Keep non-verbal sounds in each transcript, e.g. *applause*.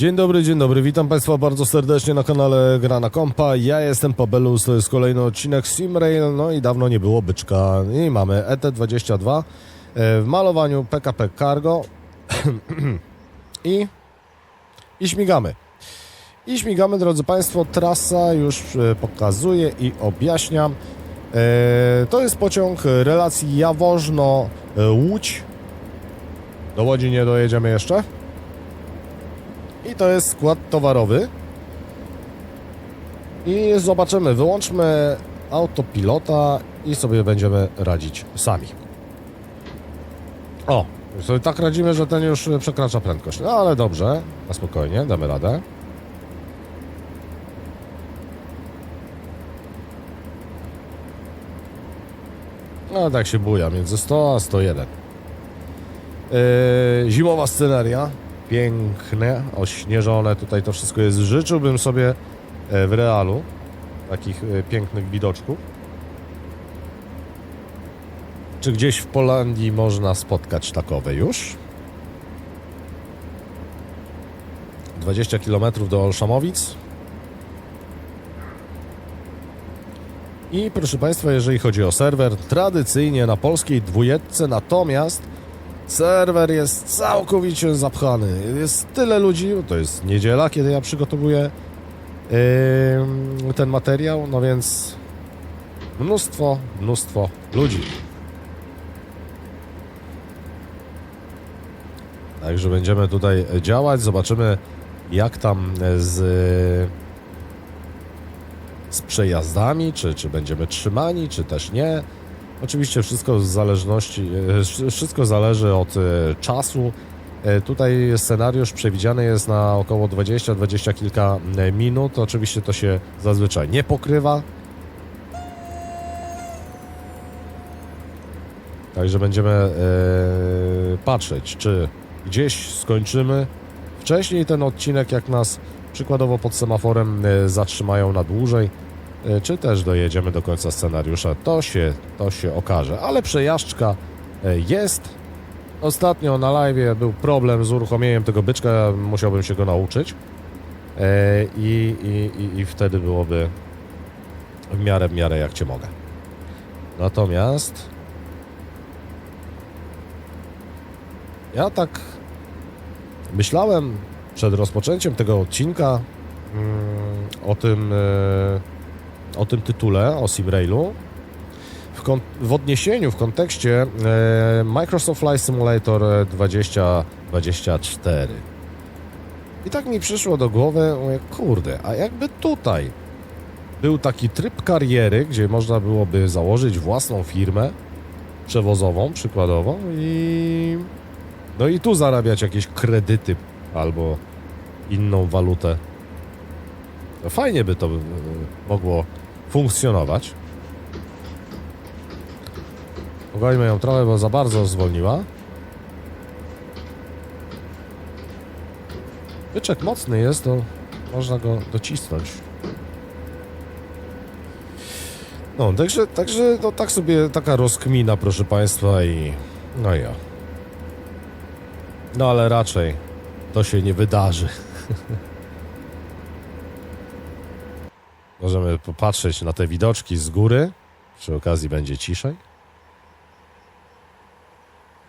Dzień dobry, dzień dobry, witam Państwa bardzo serdecznie na kanale Gra na Kompa. Ja jestem Pabelus, to jest kolejny odcinek Simrail, no i dawno nie było byczka. I mamy ET22 e, w malowaniu PKP Cargo *clears throat* i, i śmigamy. I śmigamy, drodzy Państwo, trasa już e, pokazuje i objaśniam. E, To jest pociąg relacji Jaworzno-Łódź. Do Łodzi nie dojedziemy jeszcze. I to jest skład towarowy. I zobaczymy, wyłączmy autopilota i sobie będziemy radzić sami. O, sobie tak radzimy, że ten już przekracza prędkość. No ale dobrze, na spokojnie, damy radę. No tak się buja, między 100 a 101. Yy, zimowa sceneria, piękne, ośnieżone, tutaj to wszystko jest. Życzyłbym sobie e, w realu takich e, pięknych widoczków. Czy gdzieś w Polandii można spotkać takowe już? 20 km do Olszamowic. I proszę Państwa, jeżeli chodzi o serwer, tradycyjnie na polskiej dwójeczce, natomiast serwer jest całkowicie zapchany. Jest tyle ludzi, to jest niedziela, kiedy ja przygotowuję yy, ten materiał, no więc mnóstwo, mnóstwo ludzi. Także będziemy tutaj działać, zobaczymy jak tam z, z przejazdami, czy, czy będziemy trzymani, czy też nie. Oczywiście wszystko zależności, e, wszystko zależy od e, czasu. E, Tutaj scenariusz przewidziany jest na około 20-20 kilka minut. Oczywiście to się zazwyczaj nie pokrywa. Także będziemy patrzeć, czy gdzieś skończymy wcześniej ten odcinek, jak nas przykładowo pod semaforem zatrzymają na dłużej, czy też dojedziemy do końca scenariusza. To się, to się okaże. Ale przejażdżka e, jest. Ostatnio na live był problem z uruchomieniem tego byczka, musiałbym się go nauczyć. E, I, i, i, wtedy byłoby w miarę, w miarę jak cię mogę. Natomiast ja tak myślałem przed rozpoczęciem tego odcinka mm, o tym, e, o tym tytule, o Simrailu, w, kon- w odniesieniu, w kontekście e, Microsoft Flight Simulator 2024. I tak mi przyszło do głowy, mówię, kurde, a jakby tutaj był taki tryb kariery, gdzie można byłoby założyć własną firmę przewozową, przykładowo, i no i tu zarabiać jakieś kredyty albo inną walutę. No fajnie by to y, mogło funkcjonować. Pogońmy ją trochę, bo za bardzo zwolniła. Byczek mocny jest, to można go docisnąć. No, także, także no, tak sobie taka rozkmina, proszę Państwa i no ja. No ale raczej to się nie wydarzy. *laughs* Możemy popatrzeć na te widoczki z góry. Przy okazji będzie ciszej.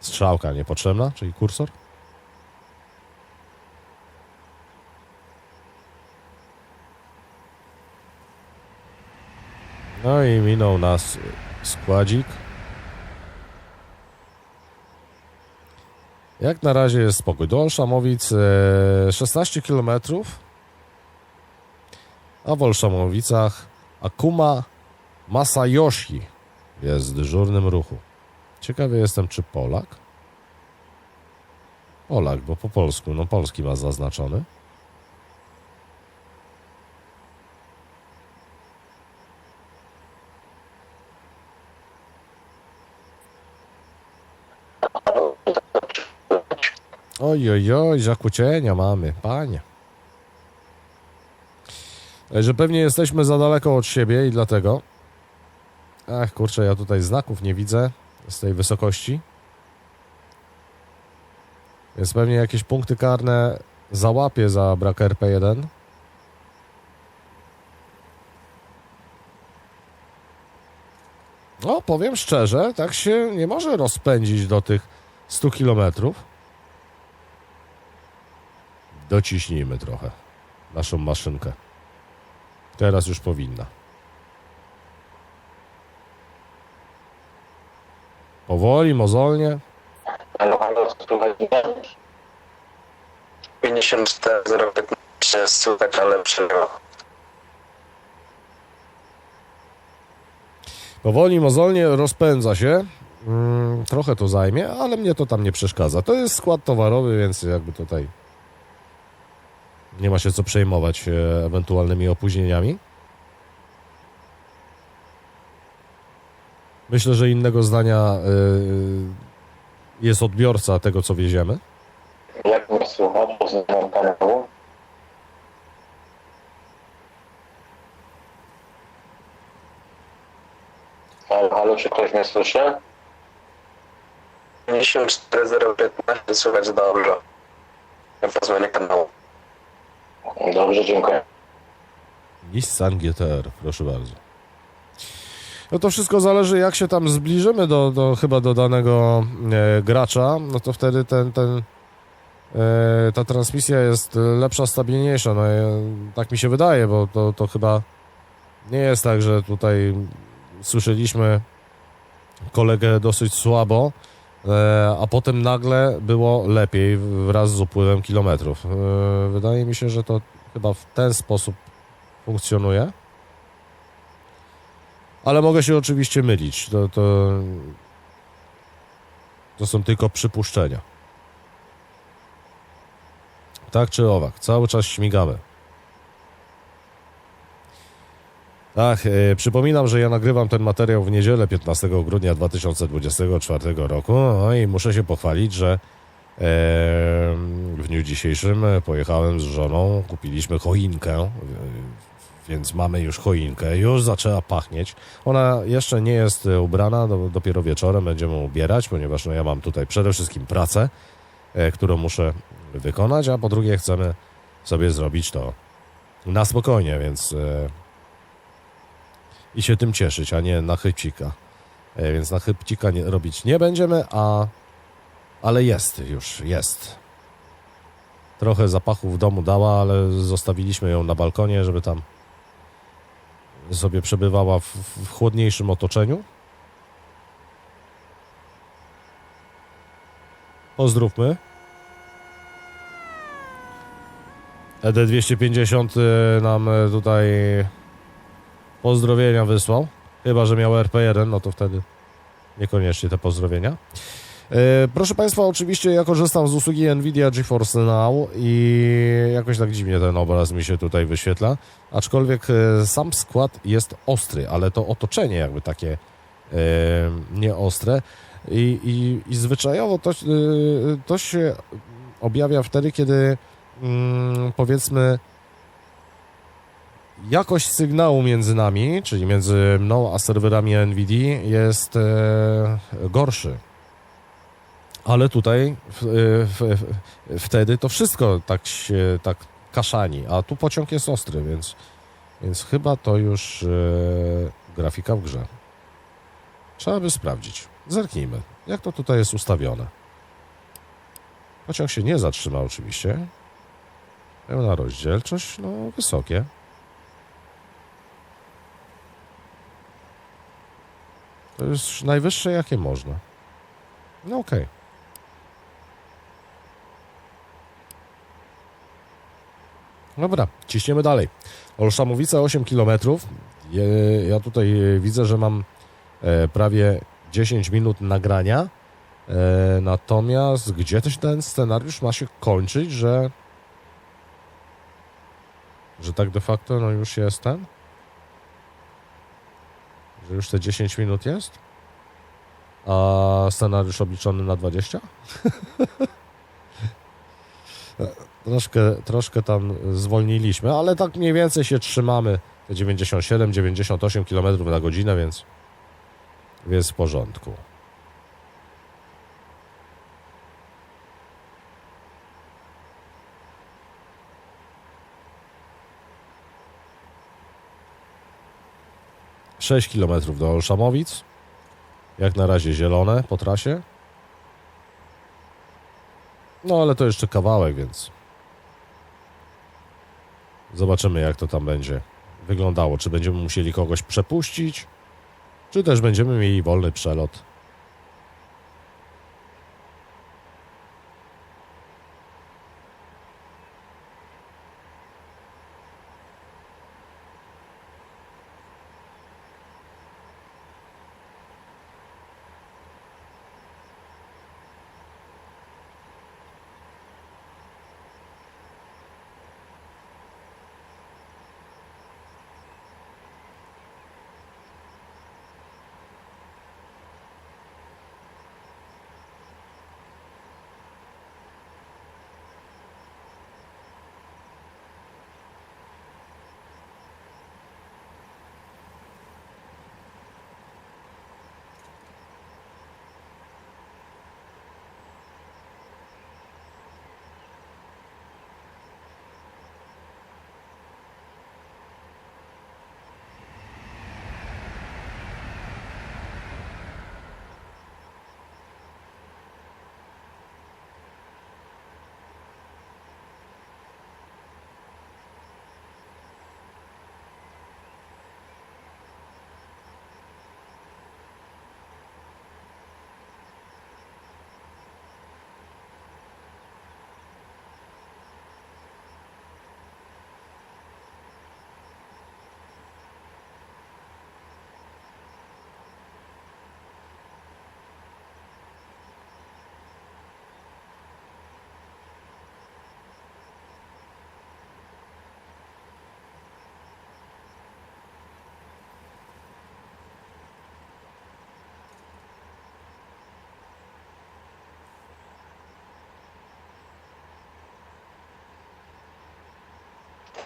Strzałka niepotrzebna, czyli kursor. No i minął nas składzik. Jak na razie jest spokój. Do Olszamowic e, 16 km, a w Akuma Masayoshi jest w dyżurnym ruchu. Ciekawy jestem, czy Polak? Polak, bo po polsku, no polski ma zaznaczony. Oj, oj, oj, zakłócenia mamy, panie. Że pewnie jesteśmy za daleko od siebie i dlatego. Ach, kurczę, ja tutaj znaków nie widzę z tej wysokości. Więc pewnie jakieś punkty karne załapie za brak RP1. No, powiem szczerze, tak się nie może rozpędzić do tych 100 kilometrów. Dociśnijmy trochę naszą maszynkę. Teraz już powinna. Powoli, mozolnie. Halo, halo, słuchaj. 54,015 słychać, ale przerywa. Powoli, mozolnie rozpędza się. Mm, trochę to zajmie, ale mnie to tam nie przeszkadza. To jest skład towarowy, więc jakby tutaj nie ma się co przejmować e, ewentualnymi opóźnieniami. Myślę, że innego zdania e, jest odbiorca tego, co wieziemy. Jak mnie? Poznałem kanału. Halo, halo, czy ktoś mnie słyszy? 54,015 słychać dobrze. Ja pozwolę kanału. Dobrze, dziękuję. Nissan GTR, proszę bardzo. No to wszystko zależy, jak się tam zbliżymy do, do chyba do danego e, gracza, no to wtedy ten, ten, e, ta transmisja jest lepsza, stabilniejsza. No, e, tak mi się wydaje, bo to, to chyba nie jest tak, że tutaj słyszeliśmy kolegę dosyć słabo, a potem nagle było lepiej wraz z upływem kilometrów. E, wydaje mi się, że to chyba w ten sposób funkcjonuje. Ale mogę się oczywiście mylić. To, to, to są tylko przypuszczenia. Tak czy owak, cały czas śmigamy. Tak, e, przypominam, że ja nagrywam ten materiał w niedzielę 15 grudnia 2024 roku no i muszę się pochwalić, że e, w dniu dzisiejszym pojechałem z żoną, kupiliśmy choinkę, e, więc mamy już choinkę, już zaczęła pachnieć. Ona jeszcze nie jest e, ubrana, do, dopiero wieczorem będziemy ubierać, ponieważ no, ja mam tutaj przede wszystkim pracę, e, którą muszę wykonać, a po drugie chcemy sobie zrobić to na spokojnie, więc e, i się tym cieszyć, a nie na chybcika. E, więc na chybcika nie, robić nie będziemy, a ale jest już, jest. Trochę zapachu w domu dała, ale zostawiliśmy ją na balkonie, żeby tam sobie przebywała w, w chłodniejszym otoczeniu. Pozdrówmy. ED250 y, nam y, tutaj pozdrowienia wysłał. Chyba, że miał RP1, no to wtedy niekoniecznie te pozdrowienia. E, Proszę Państwa, oczywiście ja korzystam z usługi Nvidia GeForce Now i jakoś tak dziwnie ten obraz mi się tutaj wyświetla, aczkolwiek e, sam skład jest ostry, ale to otoczenie jakby takie e, nieostre i, i, i zwyczajowo to, to się objawia wtedy, kiedy mm, powiedzmy jakość sygnału między nami, czyli między mną a serwerami NVIDIA jest e, gorszy. Ale tutaj w, w, w, wtedy to wszystko tak się tak kaszani, a tu pociąg jest ostry, więc, więc chyba to już e, grafika w grze. Trzeba by sprawdzić. Zerknijmy, jak to tutaj jest ustawione. Pociąg się nie zatrzyma oczywiście. Pełna rozdzielczość, no wysokie. To jest najwyższe, jakie można. No okej. Dobra, ciśniemy dalej. Olszamowice 8 km. Ja tutaj e, widzę, że mam e, prawie 10 minut nagrania. E, Natomiast gdzie też ten scenariusz ma się kończyć, że że tak de facto no już jest ten? Że już te 10 minut jest? A scenariusz obliczony na 20? *laughs* troszkę, troszkę tam zwolniliśmy, ale tak mniej więcej się trzymamy te 97-98 km na godzinę, więc jest w porządku. 6 km do Olszamowic. Jak na razie zielone po trasie. No ale to jeszcze kawałek, więc zobaczymy jak to tam będzie wyglądało. Czy będziemy musieli kogoś przepuścić, czy też będziemy mieli wolny przelot.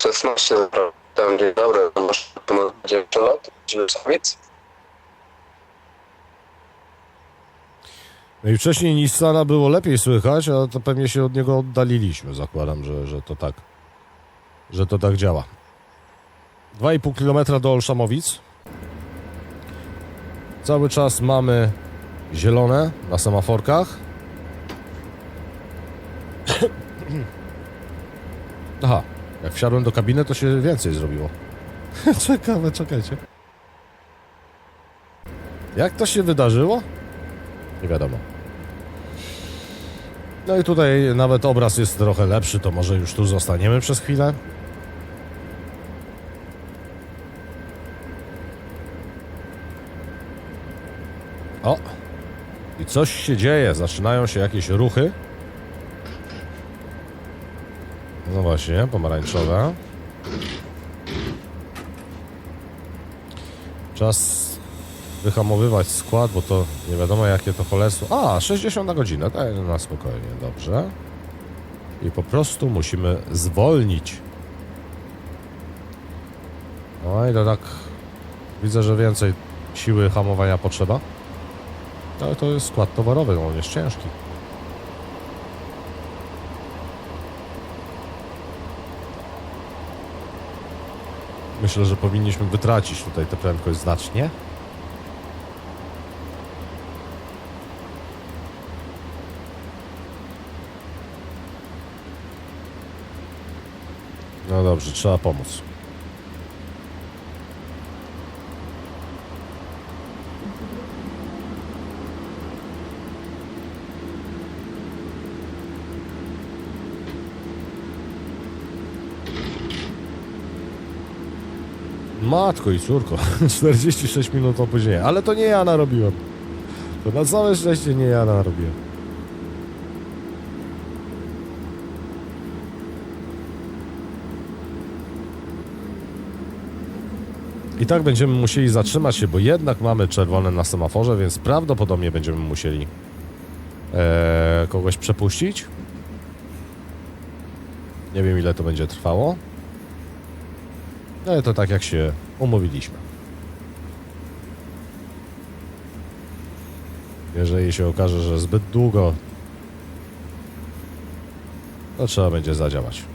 Szesnaście Tam dzień dobry, masz będzie przelot? Czy samiec? No i wcześniej Nissana było lepiej słychać, a to pewnie się od niego oddaliliśmy. Zakładam, że, że to tak, że to tak działa. 2,5 km do Olszamowic. Cały czas mamy zielone na semaforkach. *coughs* Aha, jak wsiadłem do kabiny, to się więcej zrobiło. *laughs* Czekamy, czekajcie. Jak to się wydarzyło? Nie wiadomo. No i tutaj nawet obraz jest trochę lepszy, to może już tu zostaniemy przez chwilę. O! I coś się dzieje, zaczynają się jakieś ruchy. No właśnie, pomarańczowe. Czas wyhamowywać skład, bo to nie wiadomo jakie to cholerstwo. A, 60 na godzinę, tak na spokojnie, dobrze. I po prostu musimy zwolnić. I to tak widzę, że więcej siły hamowania potrzeba. Ale to jest skład towarowy, on jest ciężki. Myślę, że powinniśmy wytracić tutaj tę prędkość znacznie. No dobrze, trzeba pomóc. Matko i córko, *laughs* 46 minut opóźnienia, ale to nie ja narobiłem. To na całe szczęście nie ja narobiłem. I tak będziemy musieli zatrzymać się, bo jednak mamy czerwone na semaforze, więc prawdopodobnie będziemy musieli e, kogoś przepuścić. Nie wiem ile to będzie trwało. Ale to tak jak się umówiliśmy. Jeżeli się okaże, że zbyt długo, to trzeba będzie zadziałać.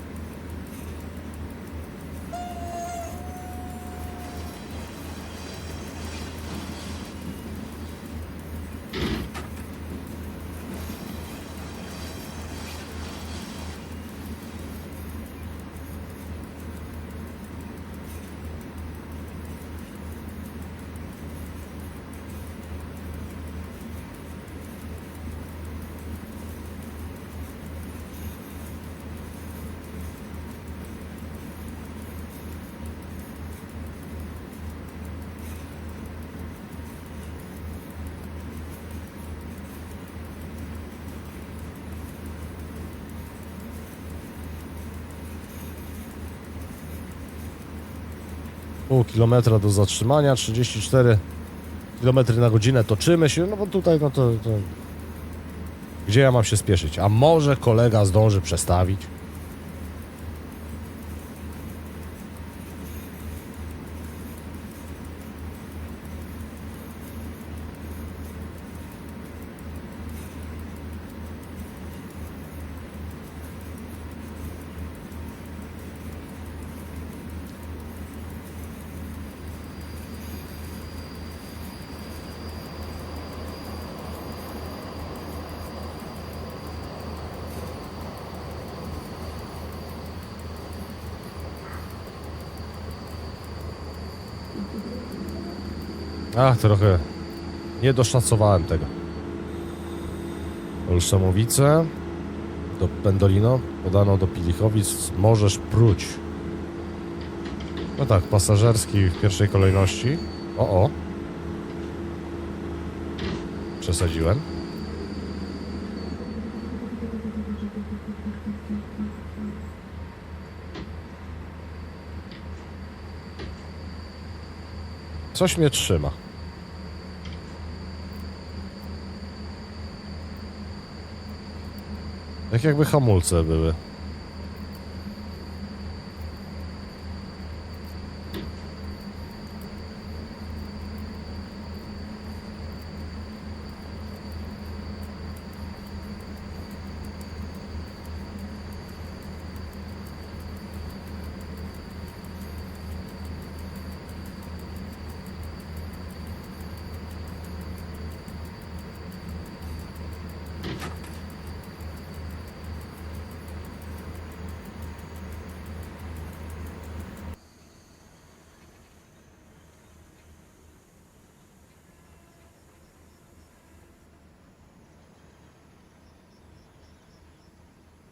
Pół kilometra do zatrzymania, 34 km na godzinę toczymy się, no bo tutaj no to, to... Gdzie ja mam się spieszyć? A może kolega zdąży przestawić? Ach, trochę nie doszacowałem tego. Olszamowice do Pendolino, podano do Pilichowic, możesz pruć. No tak, pasażerski w pierwszej kolejności. O, o. Przesadziłem. Coś mnie trzyma. Jak jakby hamulce były.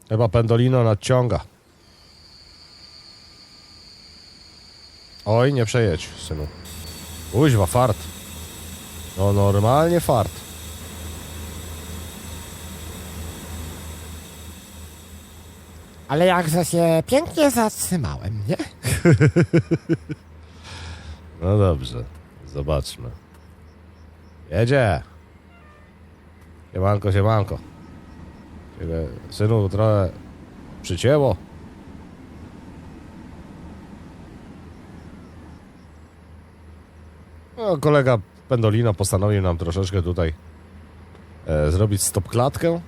Chyba Pendolino nadciąga. Oj, nie przejedź, synu. Uźwa, fart. No normalnie fart. Ale jakże się pięknie zatrzymałem, nie? *laughs* No dobrze, zobaczmy. Jedzie. Siemanko, siemanko. Ciebie, synu, trochę przycięło. No, kolega Pendolino postanowił nam troszeczkę tutaj e, zrobić stop klatkę.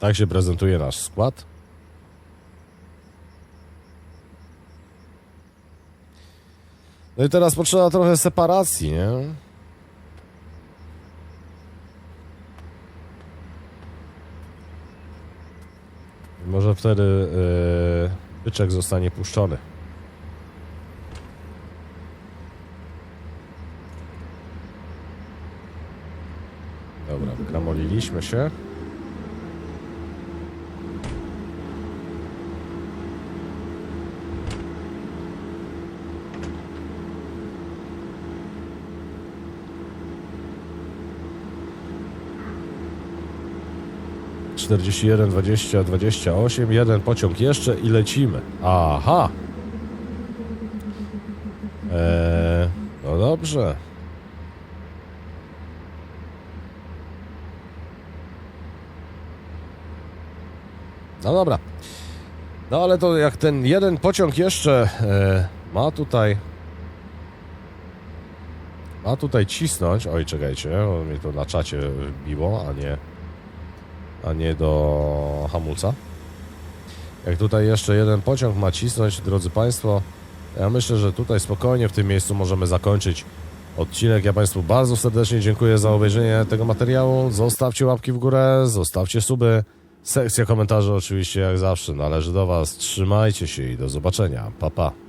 Tak się prezentuje nasz skład. No i teraz potrzeba trochę separacji, nie? Może wtedy yy, byczek zostanie puszczony. Dobra, wykramoliliśmy się. Czterdzieści jeden, dwadzieścia, dwadzieścia osiem, jeden pociąg jeszcze i lecimy. Aha. Eee, no dobrze. No dobra. No ale to jak ten jeden pociąg jeszcze e, ma tutaj ma tutaj cisnąć. Oj, czekajcie, bo mnie to na czacie biło, a nie a nie do hamulca. Jak tutaj jeszcze jeden pociąg ma cisnąć, drodzy Państwo, ja myślę, że tutaj spokojnie w tym miejscu możemy zakończyć odcinek. Ja Państwu bardzo serdecznie dziękuję za obejrzenie tego materiału. Zostawcie łapki w górę, zostawcie suby. Sekcja komentarzy oczywiście jak zawsze należy do Was. Trzymajcie się i do zobaczenia. Pa, pa.